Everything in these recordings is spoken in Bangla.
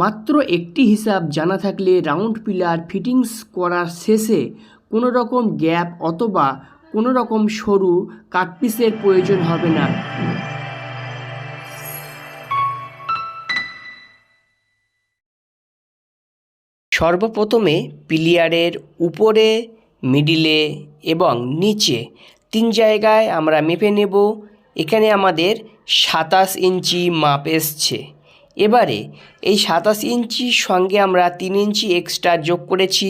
মাত্র একটি হিসাব জানা থাকলে রাউন্ড পিলার ফিটিংস করার শেষে কোনো রকম গ্যাপ অথবা কোনো রকম সরু কাটপিসের প্রয়োজন হবে না। সর্বপ্রথমে পিলিয়ারের উপরে, মিডিলে এবং নিচে তিন জায়গায় আমরা মেপে নেব। এখানে আমাদের সাতাশ ইঞ্চি মাপ এসছে। এবারে এই সাতাশ ইঞ্চির সঙ্গে আমরা তিন ইঞ্চি এক্সট্রা যোগ করেছি।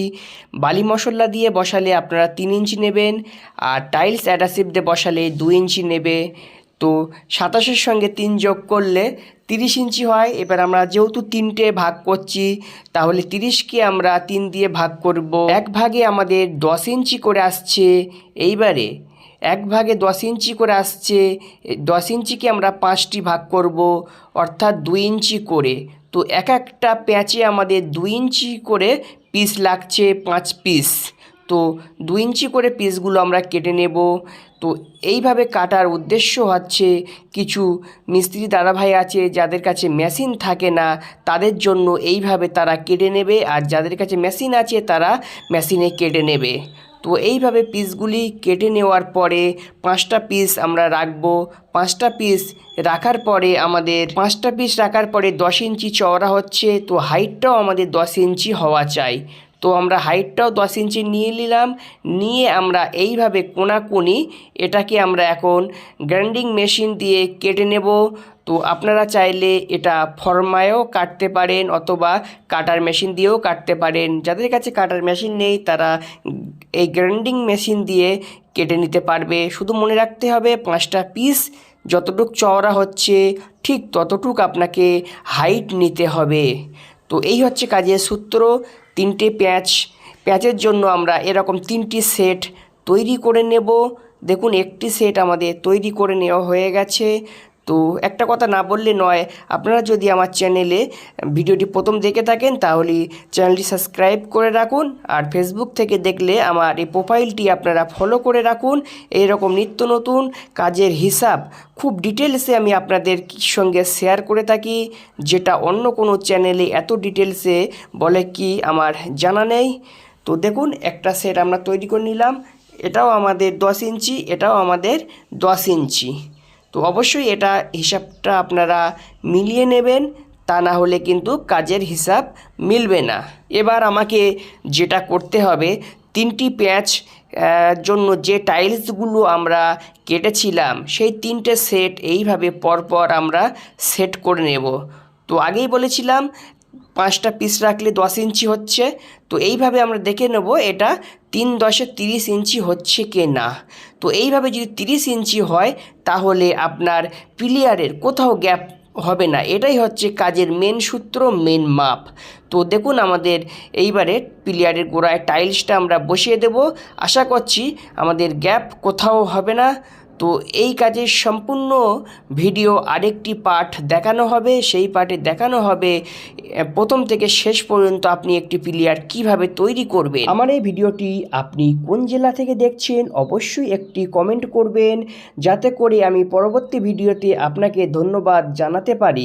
বালি মশলা দিয়ে বসালে আপনারা তিন ইঞ্চি নেবেন আর টাইলস অ্যাডাসিভ দিয়ে বসালে দু ইঞ্চি নেবে। তো সাতাশের সঙ্গে তিন যোগ করলে তিরিশ ইঞ্চি হয়। এবার আমরা যেহেতু তিনটে ভাগ করছি, তাহলে তিরিশকে আমরা তিন দিয়ে ভাগ করব। এক ভাগে আমাদের দশ ইঞ্চি করে আসছে। এইবারে এক ভাগে দশ ইঞ্চি করে আসছে দশ ইঞ্চিকে আমরা পাঁচটি ভাগ করব, অর্থাৎ দুই ইঞ্চি করে। তো এক একটা প্যাঁচে আমাদের দুই ইঞ্চি করে পিস লাগছে, পাঁচ পিস তো দু ইঞ্চি করে পিসগুলো আমরা কেটে নেব। তো এইভাবে কাটার উদ্দেশ্য হচ্ছে কিছু মিস্ত্রি দাদাভাই আছে, যাদের কাছে মেশিন থাকে না, তাদের জন্য এইভাবে তারা কেটে নেবে। আর যাদের কাছে মেশিন আছে, তারা মেশিনে কেটে নেবে। তো এইভাবে পিসগুলি কেটে নেওয়ার পরে পাঁচটা পিস আমরা রাখব। পাঁচটা পিস রাখার পরে আমাদের, পাঁচটা পিস রাখার পরে দশ ইঞ্চি চওড়া হচ্ছে, তো হাইটটাও আমাদের দশ ইঞ্চি হওয়া চাই। তো আমরা হাইটটাও দশ ইঞ্চি নিয়ে নিলাম, নিয়ে আমরা এইভাবে কোনাকুনি এটাকে আমরা এখন গ্রাইন্ডিং মেশিন দিয়ে কেটে নেব। তো আপনারা চাইলে এটা ফরমায়ও কাটতে পারেন অথবা কাটার মেশিন দিয়েও কাটতে পারেন। যাদের কাছে কাটার মেশিন নেই, তারা এই গ্রাইন্ডিং মেশিন দিয়ে কেটে নিতে পারবে। শুধু মনে রাখতে হবে, পাঁচটা পিস যতটুক চওড়া হচ্ছে, ঠিক ততটুক আপনাকে হাইট নিতে হবে। তো এই হচ্ছে কাজের সূত্র। তিনটে প্যাঁচ। প্যাঁচের জন্য আমরা এরকম তিনটি সেট তৈরি করে নেব। দেখুন, একটি সেট আমাদের তৈরি করে নেওয়া হয়ে গেছে। তো একটা কথা না বললে নয়, আপনারা যদি আমার চ্যানেলে ভিডিওটি প্রথম দেখে থাকেন, তাহলে চ্যানেলটি সাবস্ক্রাইব করে রাখুন, আর ফেসবুক থেকে দেখলে আমার এই প্রোফাইলটি আপনারা ফলো করে রাখুন। এইরকম নিত্য নতুন কাজের হিসাব খুব ডিটেলসে আমি আপনাদের সঙ্গে শেয়ার করে থাকি, যেটা অন্য কোনো চ্যানেলে এত ডিটেলসে বলে কি আমার জানা নেই। তো দেখুন, একটা সেট আমরা তৈরি করে নিলাম, এটাও আমাদের দশ ইঞ্চি, এটাও আমাদের দশ ইঞ্চি। তো অবশ্যই এটা হিসাবটা আপনারা মিলিয়ে নেবেন, তা না হলে কিন্তু কাজের হিসাব মিলবে না। এবার আমাকে যেটা করতে হবে, তিনটি প্যাঁচ জন্য যে টাইলসগুলো আমরা কেটেছিলাম, সেই তিনটে সেট এইভাবে পরপর আমরা সেট করে নেব। তো আগেই বলেছিলাম পাঁচটা পিস রাখলে দশ ইঞ্চি হচ্ছে। তো এইভাবে আমরা দেখে নেব এটা তিন দশে তিরিশ ইঞ্চি হচ্ছে কি না তো এইভাবে যদি তিরিশ ইঞ্চি হয়, তাহলে আপনার পিলিয়ারের কোথাও গ্যাপ হবে না। এটাই হচ্ছে কাজের মেন সূত্র মেন মাপ। তো দেখুন আমাদের এইবারে পিলিয়ারের গোড়ায় টাইলসটা আমরা বসিয়ে দেব। আশা করছি আমাদের গ্যাপ কোথাও হবে না। তো এই কাজের সম্পূর্ণ ভিডিও আরেকটি পাঠ দেখানো হবে, সেই পাঠে দেখানো হবে প্রথম থেকে শেষ পর্যন্ত আপনি একটি প্লেয়ার কীভাবে তৈরি করবে আমার এই ভিডিওটি আপনি কোন জেলা থেকে দেখছেন অবশ্যই একটি কমেন্ট করবেন, যাতে করে আমি পরবর্তী ভিডিওতে আপনাকে ধন্যবাদ জানাতে পারি।